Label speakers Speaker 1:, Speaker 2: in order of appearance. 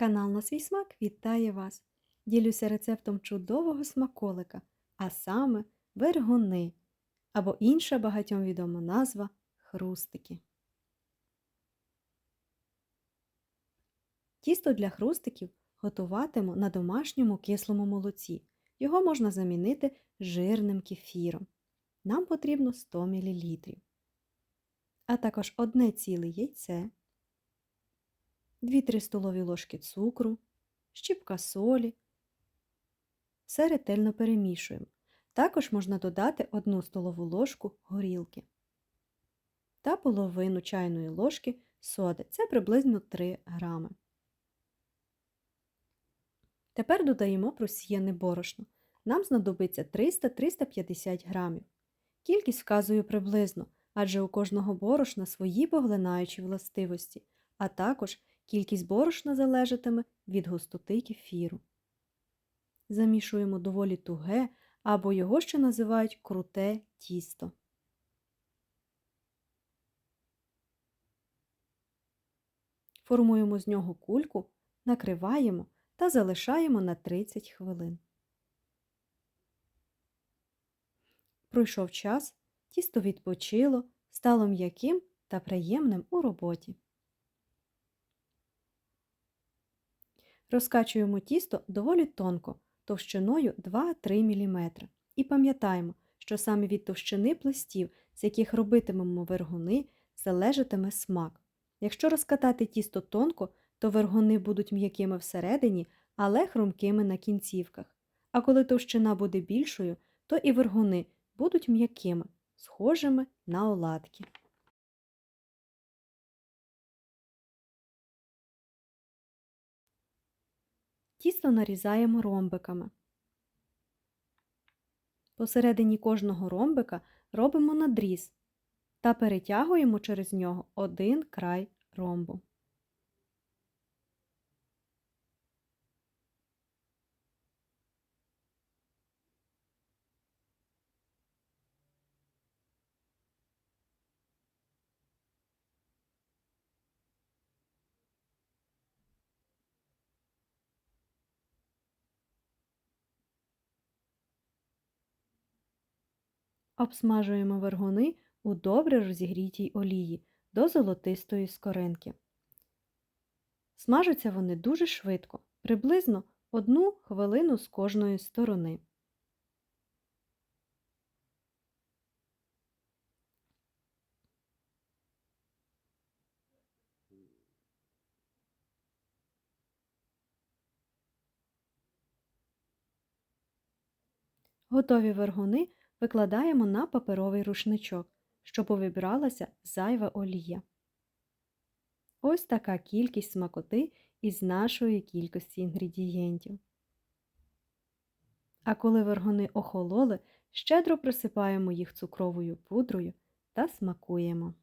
Speaker 1: Канал на свій смак вітає вас! Ділюся рецептом чудового смаколика, а саме вергуни, або інша багатьом відома назва хрустики. Тісто для хрустиків готуватиму на домашньому кислому молоці. Його можна замінити жирним кефіром. Нам потрібно 100 мл. А також одне ціле яйце, 2-3 столові ложки цукру, щіпка солі. Все ретельно перемішуємо. Також можна додати 1 столову ложку горілки та половину чайної ложки соди. Це приблизно 3 грами. Тепер додаємо просіяне борошно. Нам знадобиться 300-350 грамів. Кількість вказую приблизно, адже у кожного борошна свої поглинаючі властивості, а також кількість борошна залежатиме від густоти кефіру. Замішуємо доволі туге, або його ще називають круте тісто. Формуємо з нього кульку, накриваємо та залишаємо на 30 хвилин. Пройшов час, тісто відпочило, стало м'яким та приємним у роботі. Розкачуємо тісто доволі тонко, товщиною 2-3 мм. І пам'ятаємо, що саме від товщини пластів, з яких робитимемо вергуни, залежатиме смак. Якщо розкатати тісто тонко, то вергуни будуть м'якими всередині, але хрумкими на кінцівках. А коли товщина буде більшою, то і вергуни будуть м'якими, схожими на оладки. Тісто нарізаємо ромбиками. Посередині кожного ромбика робимо надріз та перетягуємо через нього один край ромбу. Обсмажуємо вергуни у добре розігрітій олії до золотистої скоринки. Смажаться вони дуже швидко, приблизно одну хвилину з кожної сторони. Готові вергуни викладаємо на паперовий рушничок, щоб повибралася зайва олія. Ось така кількість смакоти із нашої кількості інгредієнтів. А коли вергони охололи, щедро присипаємо їх цукровою пудрою та смакуємо.